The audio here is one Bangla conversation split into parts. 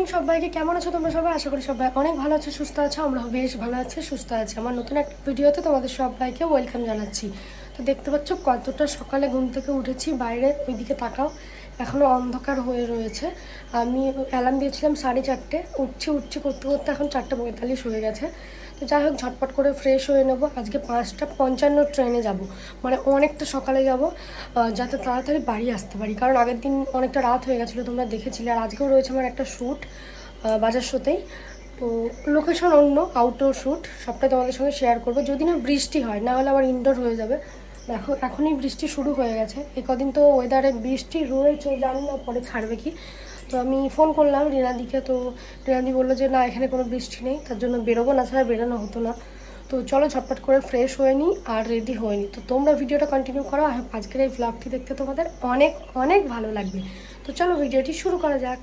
মর্নিং সবাইকে কেমন আছো? তোমরা সবাই? আশা করি সবাই অনেক ভালো আছে, সুস্থ আছো। আমরা বেশ ভালো আছে, সুস্থ আছি। আমার নতুন একটা ভিডিওতে তোমাদের সবাইকে ওয়েলকাম জানাচ্ছি। তো দেখতে পাচ্ছ কতটা সকালে ঘুম থেকে উঠেছি, বাইরে ওইদিকে তাকাও। এখনও অন্ধকার হয়ে রয়েছে। আমি অ্যালার্ম দিয়েছিলাম সাড়ে চারটে। উঠছি উঠছি করতে করতে এখন চারটে পঁয়তাল্লিশ হয়ে গেছে। তো যাই হোক, ঝটপট করে ফ্রেশ হয়ে নেব। আজকে পাঁচটা পঞ্চান্ন ট্রেনে যাব। মানে অনেকটা সকালে যাব যাতে তাড়াতাড়ি বাড়ি আসতে পারি। কারণ আগের দিন অনেকটা রাত হয়ে গেছিল, তোমরা দেখেছিলে। আর আজকেও রয়েছে আমার একটা শ্যুট বাজার শোতেই তো লোকেশন অন্য আউটডোর শ্যুট সবটা তোমাদের সঙ্গে শেয়ার করব। যদি না বৃষ্টি হয়, না হলে আবার ইনডোর হয়ে যাবে। দেখো, এখনই বৃষ্টি শুরু হয়ে গেছে। এই কদিন তো ওয়েদারে বৃষ্টি রয়েছে, জানি না পরে ছাড়বে কি। তো আমি ফোন করলাম রিনাদিকে, তো রিনাদি বলল যে, না, এখানে কোনো বৃষ্টি নেই, তার জন্য বেরোবো, না ছাড়া বেরোনো হতো না। তো চলো ঝটপট করে ফ্রেশ হয়ে নিই আর রেডি হয়ে নিই। তো তোমরা ভিডিওটা কন্টিনিউ করো আজকের এই ব্লগটি দেখতে তোমাদের অনেক অনেক ভালো লাগবে। তো চলো ভিডিওটি শুরু করা যাক।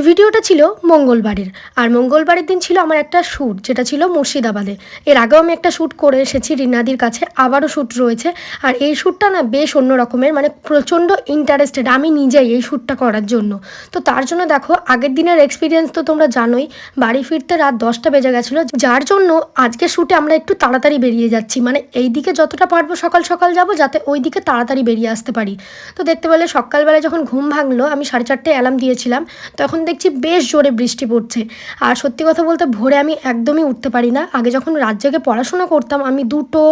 এই ভিডিওটা ছিল মঙ্গলবারের। আর মঙ্গলবারের দিন ছিল আমার একটা শ্যুট, যেটা ছিল মুর্শিদাবাদে। এর আগেও আমি একটা শ্যুট করে এসেছি, রিনাদির কাছে আবারও শ্যুট রয়েছে। আর এই শ্যুটটা না বেশ অন্য রকমের মানে প্রচণ্ড ইন্টারেস্টেড আমি নিজেই এই শ্যুটটা করার জন্য। তো তার জন্য দেখো, আগের দিনের এক্সপিরিয়েন্স তো তোমরা জানোই, বাড়ি ফিরতে রাত দশটা বেজে গেছিল। যার জন্য আজকে শ্যুটে আমরা একটু তাড়াতাড়ি বেরিয়ে যাচ্ছি। মানে এই দিকে যতটা পারব সকাল সকাল যাব, যাতে ওই দিকে তাড়াতাড়ি বেরিয়ে আসতে পারি। তো দেখতে পেলে সকালবেলায় যখন ঘুম ভাঙলো, আমি সাড়ে চারটে অ্যালার্ম দিয়েছিলাম। তখন দেখছি বেশ জোরে বৃষ্টি পড়ছে। আর সত্যি কথা বলতে ভোরে আমি একদমই উঠতে পারি না। আগে যখন রাত জেগে পড়াশোনা করতাম, আমি দুটো,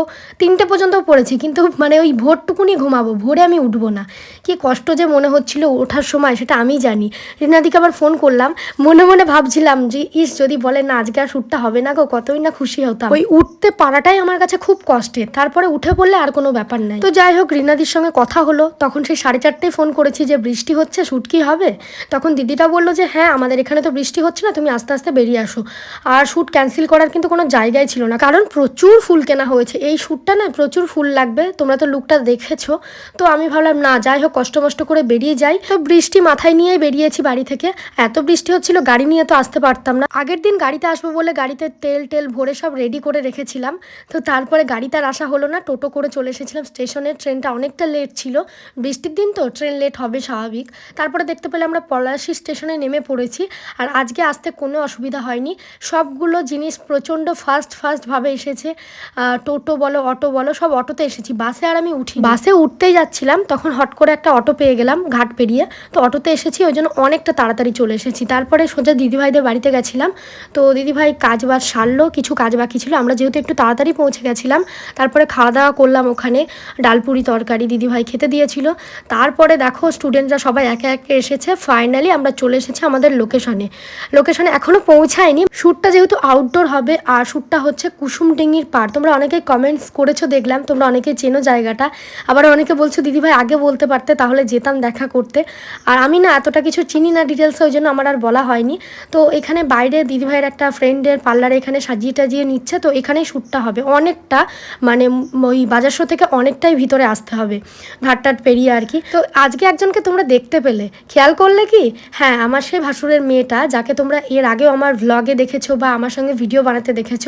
তিনটে পর্যন্ত পড়েছি। কিন্তু মানে ওই ভোরটুকুনি ঘুমাবো, ভোরে আমি উঠবো না। কি কষ্ট যে মনে হচ্ছিল ওঠার সময়, সেটা আমি জানি। রিনাদিকে আবার ফোন করলাম, মনে মনে ভাবছিলাম যে, ইস, যদি বলে না, আজকে আর শ্যুটটা হবে না গো, কতই না খুশি হতাম। ওই উঠতে পারাটাই আমার কাছে খুব কষ্টের। তারপরে উঠে পড়লে আর কোনো ব্যাপার নাই। তো যাই হোক, রিনাদির সঙ্গে কথা হলো। তখন সেই সাড়ে চারটেই ফোন করেছি যে, বৃষ্টি হচ্ছে শ্যুট কি হবে? তখন দিদিটা বলল যে হ্যাঁ আমাদের এখানে তো বৃষ্টি হচ্ছে না, তুমি আস্তে আস্তে বেরিয়ে আসো। আর শ্যুট ক্যান্সেল করার কিন্তু কোনো জায়গায় ছিল না। কারণ প্রচুর ফুল কেনা হয়েছে। এই শ্যুটটা না প্রচুর ফুল লাগবে, তোমরা তো লুকটা দেখেছ। তো আমি ভাবলাম, না, যাই হোক, কষ্ট মষ্ট করে বেরিয়ে যাই। তো বৃষ্টি মাথায় নিয়েই বেরিয়েছি বাড়ি থেকে। এত বৃষ্টি হচ্ছিল, গাড়ি নিয়ে তো আসতে পারতাম না। আগের দিন গাড়িতে আসব বলে গাড়িতে তেল টেল ভরে সব রেডি করে রেখেছিলাম। তো তারপরে গাড়িতে আর আসা হলো না, টোটো করে চলে এসেছিলাম স্টেশনের ট্রেনটা অনেকটা লেট ছিল। বৃষ্টির দিন তো, ট্রেন লেট হবে স্বাভাবিক। তারপরে দেখতে পেলে আমরা পলাশি স্টেশনে নেমে পড়েছি আর আজকে আসতে কোনো অসুবিধা হয়নি। সবগুলো জিনিস প্রচণ্ড ফাস্ট ফাস্টভাবে এসেছে। টোটো বলো, অটো বলো, সব অটোতে এসেছি। বাসে আর আমি উঠি বাসে উঠতেই যাচ্ছিলাম, তখন হট করে একটা অটো পেয়ে গেলাম ঘাট পেরিয়ে। তো অটোতে এসেছি, ওই জন্য অনেকটা তাড়াতাড়ি চলে এসেছি। তারপরে সোজা দিদিভাইদের বাড়িতে গেছিলাম। তো দিদিভাই কাজ বাজ সারলো, কিছু কাজ বাকি ছিল। আমরা যেহেতু একটু তাড়াতাড়ি পৌঁছে গেছিলাম, তারপরে খাওয়া দাওয়া করলাম ওখানে। ডালপুরি তরকারি দিদিভাই খেতে দিয়েছিল। তারপরে দেখো স্টুডেন্টরা সবাই একে একে এসেছে। ফাইনালি আমরা চলে এসেছি আমাদের লোকেশনে লোকেশনে এখনও পৌঁছায়নি। শ্যুটটা যেহেতু আউটডোর হবে, আর শ্যুটটা হচ্ছে কুসুমডিঙ্গির পাড়। তোমরা অনেকেই কমেন্টস করেছ, দেখলাম, তোমরা অনেকে চেনো জায়গাটা। আবার অনেকে বলছো দিদিভাই আগে বলতে পারতে, তাহলে যেতাম দেখা করতে। আর আমি না এতটা কিছু চিনি না ডিটেলস ওই জন্য আমার আর বলা হয়নি। তো এখানে বাইরে দিদিভাইয়ের একটা ফ্রেন্ডের পার্লারে এখানে সাজিয়ে টাজিয়ে নিচ্ছে, তো এখানেই শ্যুটটা হবে। অনেকটা মানে ওই বাজার শো থেকে অনেকটাই ভিতরে আসতে হবে, ঘাটটাট পেরিয়ে আর কি। তো আজকে একজনকে তোমরা দেখতে পেলে। খেয়াল করলে কি? হ্যাঁ আমার সেই ভাসুরের মেয়েটা, যাকে তোমরা এর আগেও আমার ভ্লগে দেখেছ বা আমার সঙ্গে ভিডিও বানাতে দেখেছ,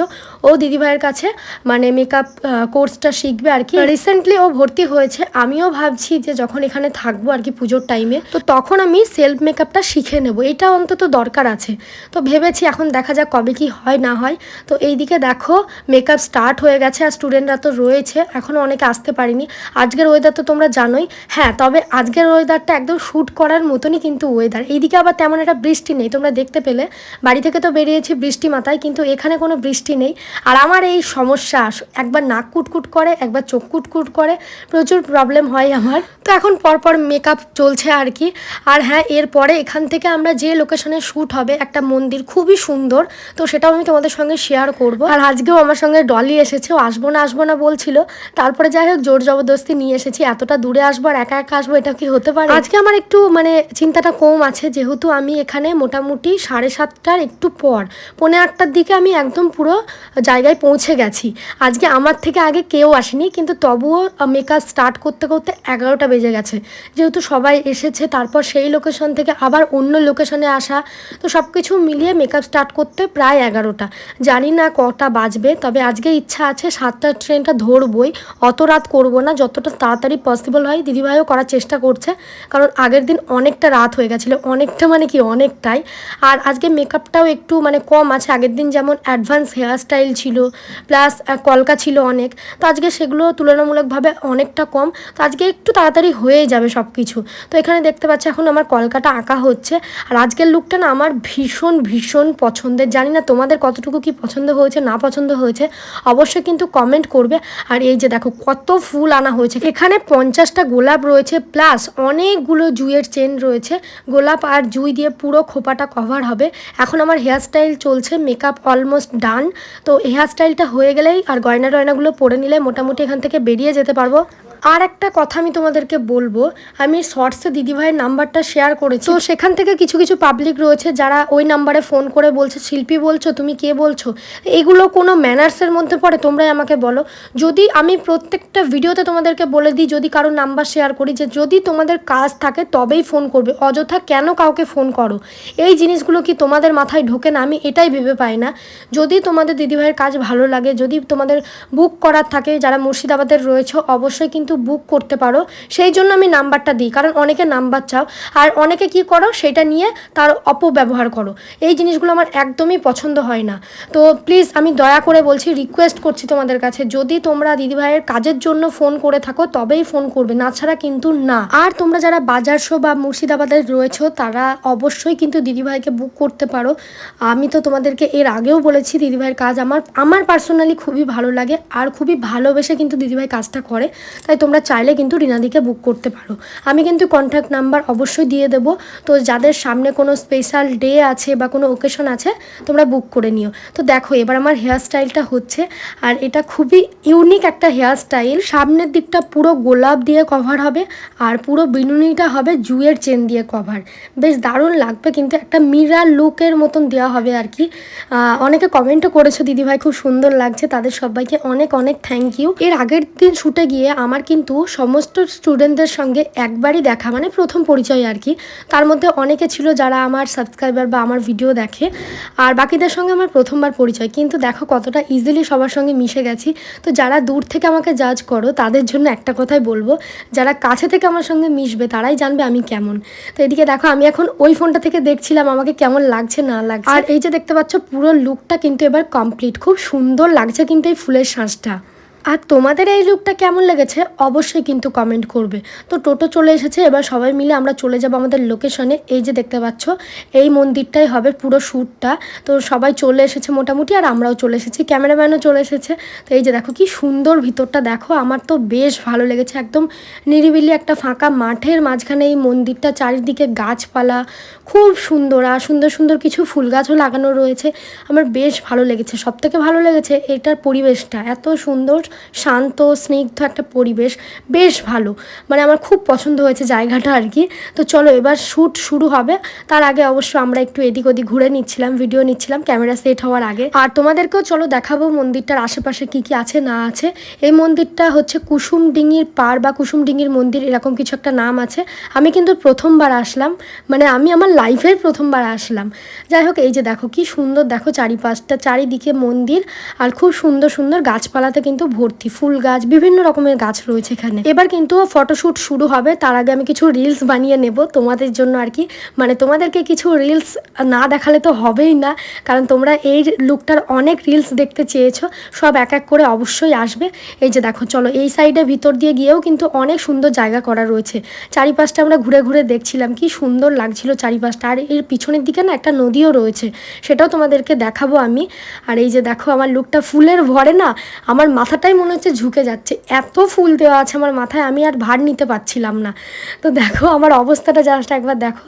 ও দিদিভাইয়ের কাছে মানে মেকআপ কোর্সটা শিখবে আর কি। রিসেন্টলি ও ভর্তি হয়েছে, আমিও ভাবছি যে যখন এখানে থাকব আর কি পুজোর টাইমে তো তখন আমি সেলফ মেকআপটা শিখে নেব। এটা অন্তত দরকার আছে। তো ভেবেছি এখন দেখা যাক কবে কি হয়, না হয়। তো এইদিকে দেখো মেকআপ স্টার্ট হয়ে গেছে আর স্টুডেন্টরা তো রয়েছে এখনও অনেকে আসতে পারিনি। আজকের ওয়েদার তো তোমরা জানোই। হ্যাঁ তবে আজকের ওয়েদারটা একদম শ্যুট করার মতনই কিন্তু ওয়েদার এইদিকে আবার তেমন একটা বৃষ্টি নেই। তোমরা দেখতে পেলে, বাড়ি থেকে তো বেরিয়েছি বৃষ্টি মাথায় কিন্তু এখানে কোনো বৃষ্টি নেই। আর আমার এই সমস্যা, একবার নাক কুটকুট করে, একবার চোখ কুটকুট করে, প্রচুর প্রবলেম হয় আমার। তো এখন পরপর মেকআপ চলছে আর কি। আর হ্যাঁ এরপরে এখান থেকে আমরা যে লোকেশনে শ্যুট হবে, একটা মন্দির খুবই সুন্দর, তো সেটাও আমি তোমাদের সঙ্গে শেয়ার করব। আর আজকেও আমার সঙ্গে ডলি এসেছে আসব না আসব না বলছিল। তারপরে যাই হোক, জোর জবরদস্তি নিয়ে এসেছি, এতটা দূরে আসব আর একা একা আসব, এটা কি হতে পারে? আজকে আমার একটু মানে চিন্তাটা কম আছে, যেহেতু আমি এখানে মোটামুটি সাড়ে সাতটার একটু পর, পৌনে আটটার দিকে আমি একদম পুরো জায়গায় পৌঁছে গেছি। আজকে আমার থেকে আগে কেউ আসেনি, কিন্তু তবুও মেকআপ স্টার্ট করতে করতে এগারোটা বেজে গেছে। যেহেতু সবাই এসেছে, তারপর সেই লোকেশন থেকে আবার অন্য লোকেশনে আসা, তো সব কিছু মিলিয়ে মেকআপ স্টার্ট করতে প্রায় এগারোটা। জানি না কটা বাজবে, তবে আজকে ইচ্ছা আছে সাতটার ট্রেনটা ধরবই। অত রাত করব না, যতটা তাড়াতাড়ি পসিবল হয়। দিদিভাইও করার চেষ্টা করছে, কারণ আগের দিন অনেকটা রাত হয়ে গেছিল। অনেকটা মানে কি অনেকটাই। আর আজকে মেকআপটাও একটু মানে কম আছে। আগের দিন যেমন অ্যাডভান্স হেয়ার স্টাইল ছিল প্লাস কলকা ছিল অনেক। তো আজকে সেগুলো তুলনামূলকভাবে অনেকটা কম। তো আজকে একটু তাড়াতাড়ি হয়ে যাবে সব কিছু তো এখানে দেখতে পাচ্ছি এখন আমার কলকাটা আঁকা হচ্ছে। আর আজকের লুকটা না আমার ভীষণ ভীষণ পছন্দের। জানি না তোমাদের কতটুকু কি পছন্দ হয়েছে, না পছন্দ হয়েছে। অবশ্যই কিন্তু কমেন্ট করবে। আর এই যে দেখো, কত ফুল আনা হয়েছে। এখানে পঞ্চাশটা গোলাপ রয়েছে প্লাস অনেকগুলো জুইয়ের চেন রয়েছে। গোলাপ আর জুই দিয়ে পুরো খোপাটা কভার হবে। এখন আমার হেয়ার স্টাইল চলছে মেকআপ অলমোস্ট ডান তো হেয়ার স্টাইলটা হয়ে গেলেই আর গয়না টয়নাগুলো পরে নিলে মোটামুটি এখান থেকে বেরিয়ে যেতে পারব। আর একটা কথা আমি তোমাদেরকে বলব, আমি শর্টসে দিদিভাইয়ের নাম্বারটা শেয়ার করেছি। তো সেখান থেকে কিছু কিছু পাবলিক রয়েছে যারা ওই নাম্বারে ফোন করে বলছে, শিল্পী বলছো, তুমি কে বলছো? এগুলো কোনো ম্যানার্সের মধ্যে পড়ে, তোমরাই আমাকে বলো। যদি আমি প্রত্যেকটা ভিডিওতে তোমাদেরকে বলে দিই, যদি কারও নাম্বার শেয়ার করি, যে যদি তোমাদের কাজ থাকে, তবেই ফোন করবে। অযথা কেন কাউকে ফোন করো? এই জিনিসগুলো কি তোমাদের মাথায় ঢোকে না? আমি এটাই ভেবে পাই না। যদি তোমাদের দিদিভাইয়ের কাজ ভালো লাগে, যদি তোমাদের বুক করার থাকে, যারা মুর্শিদাবাদের রয়েছে, অবশ্যই কিন্তু বুক করতে পারো। সেই জন্য আমি নাম্বারটা দিই, কারণ অনেকে নাম্বার চাও। আর অনেকে কি করো, সেটা নিয়ে তার অপব্যবহার করো। এই জিনিসগুলো আমার একদমই পছন্দ হয় না। তো প্লিজ আমি দয়া করে বলছি রিকোয়েস্ট করছি তোমাদের কাছে, যদি তোমরা দিদিভাইয়ের কাজের জন্য ফোন করে থাকো, তবেই ফোন করবে, না ছাড়া কিন্তু না। আর তোমরা যারা বাজার শো বা মুর্শিদাবাদে রয়েছো, তারা অবশ্যই কিন্তু দিদিভাইকে বুক করতে পারো। আমি তো তোমাদেরকে এর আগেও বলেছি, দিদিভাইয়ের কাজ আমার আমার পার্সোনালি খুবই ভালো লাগে, আর খুবই ভালোবেসে কিন্তু দিদিভাই কাজটা করে। তাই তোমরা চাইলে কিন্তু রিনাদিকে বুক করতে পারো। আমি কিন্তু কন্ট্যাক্ট নাম্বার অবশ্যই দিয়ে দেবো। তো যাদের সামনে কোনো স্পেশাল ডে আছে বা কোনো ওকেশন আছে, তোমরা বুক করে নিও। তো দেখো, এবার আমার হেয়ার স্টাইলটা হচ্ছে, আর এটা খুবই ইউনিক একটা হেয়ার স্টাইল সামনের দিকটা পুরো গোলাপ দিয়ে কভার হবে, আর পুরো বিনুনিটা হবে জুয়ের চেন দিয়ে কভার বেশ দারুণ লাগবে, কিন্তু একটা মিরার লুকের মতন দেওয়া হবে আর কি। অনেকে কমেন্টও করেছ, দিদিভাই, খুব সুন্দর লাগছে। তাদের সবাইকে অনেক অনেক থ্যাংক ইউ এর আগের দিন শুটে গিয়ে আমার কিন্তু সমস্ত স্টুডেন্টদের সঙ্গে একবারই দেখা মানে প্রথম পরিচয় আর কি। তার মধ্যে অনেকে ছিল যারা আমার সাবস্ক্রাইবার বা আমার ভিডিও দেখে, আর বাকিদের সঙ্গে আমার প্রথমবার পরিচয়। কিন্তু দেখো কতটা ইজিলি সবার সঙ্গে মিশে গেছি। তো যারা দূর থেকে আমাকে জাজ করো, তাদের জন্য একটা কথাই বলব, যারা কাছে থেকে আমার সঙ্গে মিশবে, তারাই জানবে আমি কেমন। তো এদিকে দেখো, আমি এখন ওই ফোনটা থেকে দেখছিলাম, আমাকে কেমন লাগছে, না লাগছে। আর এই যে দেখতে পাচ্ছ, পুরো লুকটা কিন্তু এবার কমপ্লিট খুব সুন্দর লাগছে কিন্তু এই ফুলের শ্বাসটা আর তোমাদের এই লুকটা কেমন লেগেছে অবশ্যই কিন্তু কমেন্ট করবে। তো টোটো চলে এসেছে, এবার সবাই মিলে আমরা চলে যাব আমাদের লোকেশনে এই যে দেখতে পাচ্ছ, এই মন্দিরটাই হবে পুরো শ্যুটটা তো সবাই চলে এসেছে মোটামুটি আর আমরাও চলে এসেছি ক্যামেরাম্যানও চলে এসেছে। তো এই যে দেখো কি সুন্দর ভিতরটা দেখো, আমার তো বেশ ভালো লেগেছে। একদম নিরিবিলি একটা ফাঁকা মাঠের মাঝখানে এই মন্দিরটা, চারিদিকে গাছপালা, খুব সুন্দর। আর সুন্দর সুন্দর কিছু ফুল গাছও লাগানো রয়েছে। আমার বেশ ভালো লেগেছে সব থেকে ভালো লেগেছে এটার পরিবেশটা, এত সুন্দর। শান্ত, স্নিগ্ধ একটা পরিবেশ, বেশ ভালো। মানে আমার খুব পছন্দ হয়েছে জায়গাটা আর কি। তো চলো এবার শ্যুট শুরু হবে। তার আগে অবশ্য আমরা একটু এদিক ওদিক ঘুরে নিচ্ছিলাম ভিডিও নিচ্ছিলাম ক্যামেরা সেট হওয়ার আগে। আর তোমাদেরকেও চলো দেখাবো মন্দিরটার আশেপাশে কি কি আছে, না আছে। এই মন্দিরটা হচ্ছে কুসুম ডিঙির পার বা কুসুম ডিঙির মন্দির এরকম কিছু একটা নাম আছে। আমি কিন্তু প্রথমবার আসলাম। মানে আমি আমার লাইফের প্রথমবার আসলাম। যাই হোক, এই যে দেখো কি সুন্দর, দেখো চারিপাশটা, চারিদিকে মন্দির। আর খুব সুন্দর সুন্দর গাছপালাতে কিন্তু ভর্তি, ফুল গাছ, বিভিন্ন রকমের গাছ রয়েছে এখানে। এবার কিন্তু ফটোশ্যুট শুরু হবে, তার আগে আমি কিছু রিলস বানিয়ে নেব তোমাদের জন্য আর কি। মানে তোমাদেরকে কিছু রিলস না দেখালে তো হবেই না, কারণ তোমরা এই লুকটার অনেক রিলস দেখতে চেয়েছো, সব এক এক করে অবশ্যই আসবে। এই যে দেখো, চলো এই সাইডে ভিতর দিয়ে গিয়েও কিন্তু অনেক সুন্দর জায়গা করা রয়েছে। চারিপাশটা আমরা ঘুরে ঘুরে দেখছিলাম, কি সুন্দর লাগছিল চারিপাশটা। আর এর পিছনের দিকে না একটা নদীও রয়েছে, সেটাও তোমাদেরকে দেখাবো আমি। আর এই যে দেখো, আমার লুকটা ফুলের ভরে না, আমার মাথাটাই মাথাটাই মনে হচ্ছে ঝুঁকে যাচ্ছে। এত ফুল দেওয়া আছে আমার মাথায়, আমি আর ভার নিতে পারছিলাম না। তো দেখো, আমার অবস্থাটা জাস্ট একবার দেখো।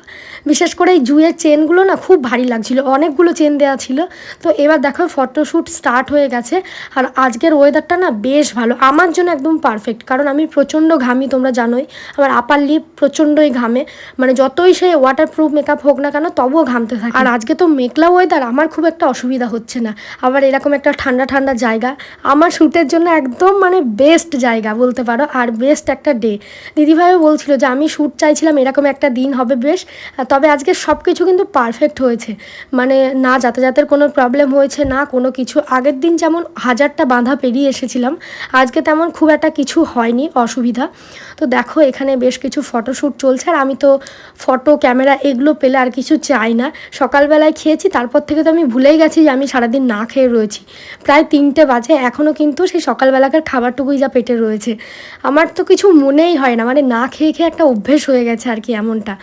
বিশেষ করে এই জুয়ের চেনগুলো না খুব ভারী লাগছিল, অনেকগুলো চেন দেওয়া ছিল। তো এবার দেখো ফটোশ্যুট স্টার্ট হয়ে গেছে আর আজকের ওয়েদারটা না বেশ ভালো, আমার জন্য একদম পারফেক্ট কারণ আমি প্রচণ্ড ঘামি, তোমরা জানোই। আমার আপার লিপ প্রচণ্ডই ঘামে মানে যতই সে ওয়াটার প্রুফ মেকআপ হোক না কেন, তবুও ঘামতে থাকে। আর আজকে তো মেঘলা ওয়েদার আমার খুব একটা অসুবিধা হচ্ছে না। আবার এরকম একটা ঠান্ডা ঠান্ডা জায়গা, আমার শ্যুটের জন্য একদম মানে বেস্ট জায়গা বলতে পারো, আর বেস্ট একটা ডে দিদিভাইও বলছিল যে, আমি শ্যুট চাইছিলাম, এরকম একটা দিন হবে বেশ তবে আজকে সব কিছু কিন্তু পারফেক্ট হয়েছে। মানে না যাতায়াতের কোনো প্রবলেম হয়েছে, না কোনো কিছু। আগের দিন যেমন হাজারটা বাঁধা পেরিয়ে এসেছিলাম, আজকে তেমন খুব একটা কিছু হয়নি, অসুবিধা। তো দেখো, এখানে বেশ কিছু ফটোশ্যুট চলছে। আর আমি তো ফটো ক্যামেরা এগুলো পেলে আর কিছু চাই না। সকালবেলায় খেয়েছি, তারপর থেকে তো আমি ভুলেই গেছি যে আমি সারাদিন না খেয়ে রয়েছি। প্রায় তিনটে বাজে এখনও কিন্তু সেই সকালবেলাকার খাবারটুকুই যা পেটে রয়েছে। আমার তো কিছু মনেই হয় না মানে না খেয়ে খেয়ে একটা অভ্যেস হয়ে গেছে আর কি এমনটা।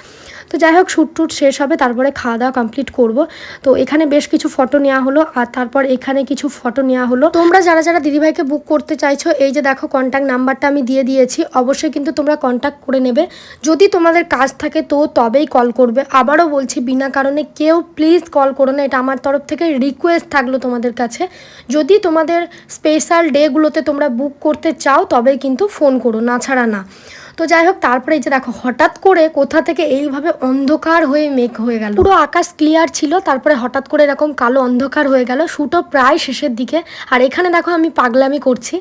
তো যাই হোক, শ্যুট টুট শেষ হবে, তারপরে খাওয়া দাওয়া কমপ্লিট করব। তো এখানে বেশ কিছু ফটো নেওয়া হলো, আর তারপর এখানে কিছু ফটো নেওয়া হলো। তোমরা যারা যারা দিদিভাইকে বুক করতে চাইছো, এই যে দেখো কন্ট্যাক্ট নাম্বারটা আমি দিয়ে দিয়েছি, অবশ্যই কিন্তু তোমরা কন্ট্যাক্ট করে নেবে। যদি তোমাদের কাজ থাকে, তো তবেই কল করবে। আবারও বলছি, বিনা কারণে কেউ প্লিজ কল করো না, এটা আমার তরফ থেকে রিকোয়েস্ট থাকল তোমাদের কাছে। যদি তোমাদের স্পেশাল ডেগুলোতে তোমরা বুক করতে চাও, তবেই কিন্তু ফোন করো, না ছাড়া না। তো যাই হোক, তারপরে এই যে দেখো, হঠাৎ করে কোথা থেকে এইভাবে অন্ধকার হয়ে মেঘ হয়ে গেল। পুরো আকাশ ক্লিয়ার ছিল, তারপরে হঠাৎ করে এরকম কালো অন্ধকার হয়ে গেল, শুটও প্রায় শেষের দিকে। আর এখানে দেখো, আমি পাগলামি করছি।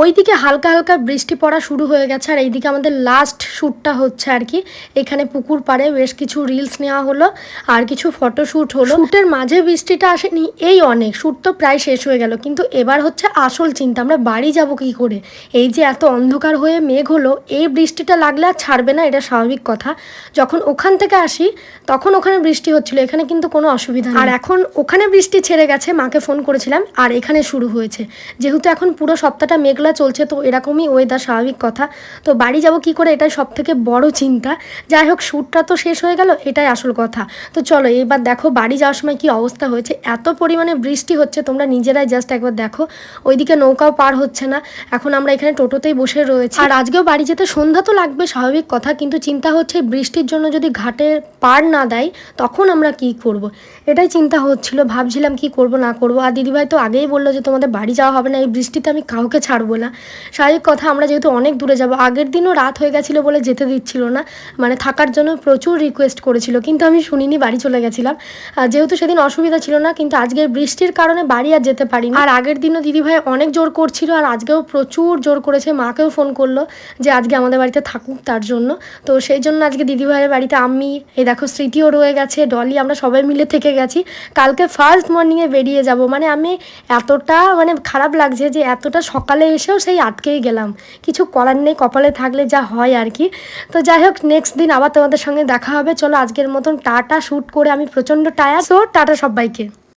ওইদিকে হালকা হালকা বৃষ্টি পড়া শুরু হয়ে গেছে আর এইদিকে আমাদের লাস্ট শ্যুটটা হচ্ছে আর কি। এখানে পুকুর পাড়ে বেশ কিছু রিলস নেওয়া হলো আর কিছু ফটো শ্যুট হলো। শ্যুটের মাঝে বৃষ্টিটা আসেনি এই অনেক। শ্যুট তো প্রায় শেষ হয়ে গেল কিন্তু এবার হচ্ছে আসল চিন্তা আমরা বাড়ি যাব কি করে? এই যে এত অন্ধকার হয়ে মেঘ হলো এই বৃষ্টিটা লাগলে আর ছাড়বে না এটা স্বাভাবিক কথা। যখন ওখান থেকে আসি তখন ওখানে বৃষ্টি হচ্ছিল এখানে কিন্তু কোনো অসুবিধা আর এখন ওখানে বৃষ্টি ছেড়ে গেছে মাকে ফোন করেছিলাম আর এখানে শুরু হয়েছে। যেহেতু এখন পুরো সপ্তাহটা মেঘলা চলছে, তো এরকমই ওয়েদার স্বাভাবিক কথা। তো বাড়ি যাব কি করে? এটাই সব থেকে বড় চিন্তা। যাই হোক শ্যুটটা তো শেষ হয়ে গেল, এটাই আসল কথা। তো চলো এবার দেখো বাড়ি যাওয়ার সময় কি অবস্থা হয়েছে। এত পরিমাণে বৃষ্টি হচ্ছে, তোমরা নিজেরাই জাস্ট একবার দেখো। ওইদিকে নৌকাও পার হচ্ছে না। এখন আমরা এখানে টোটোতেই বসে রয়েছি। আর আজকেও বাড়ি যেতে সন্ধ্যা তো লাগবে, স্বাভাবিক কথা। কিন্তু চিন্তা হচ্ছে, বৃষ্টির জন্য যদি ঘাটে পার না দেয়, তখন আমরা কি করব। এটাই চিন্তা হচ্ছিল। ভাবছিলাম কি করব, না করব। আর দিদিভাই তো আগেই বলল যে, তোমাদের বাড়ি যাওয়া হবে না। এই বৃষ্টিতে আমি কাউকে ছাড়বো না। স্বাভাবিক কথা আমরা যেহেতু অনেক দূরে যাব, আগের দিনও রাত হয়ে গেছিল বলে যেতে দিচ্ছিল না। মানে থাকার জন্য প্রচুর রিকোয়েস্ট করেছিল, কিন্তু আমি শুনিনি, বাড়ি চলে গেছিলাম। যেহেতু সেদিন অসুবিধা ছিল না, কিন্তু আজকের বৃষ্টির কারণে বাড়ি আর যেতে পারিনি। আর আগের দিনও দিদিভাই অনেক জোর করছিল, আর আজকেও প্রচুর জোর করেছে, মাকেও ফোন করল যে আজকে আমাদের বাড়িতে থাকুক তার জন্য। তো সেই জন্য আজকে দিদিভাইয়ের বাড়িতে আমি, এই দেখো স্মৃতিও রয়ে গেছে, ডলি, আমরা সবাই মিলে থেকে গেছি। কালকে ফার্স্ট মর্নিংয়ে বেরিয়ে যাব। মানে আমি এতটা মানে খারাপ লাগছে যে এতটা সকালে এসেও সেই আটকেই গেলাম। কিছু করার নেই, কপালে থাকলে যা হয় আর কি। তো যাই হোক নেক্সট দিন আবার তোমাদের সঙ্গে দেখা হবে। চলো আজকের মতন টাটা শ্যুট করে আমি প্রচণ্ড টায়ার তো টাটা সবাইকে।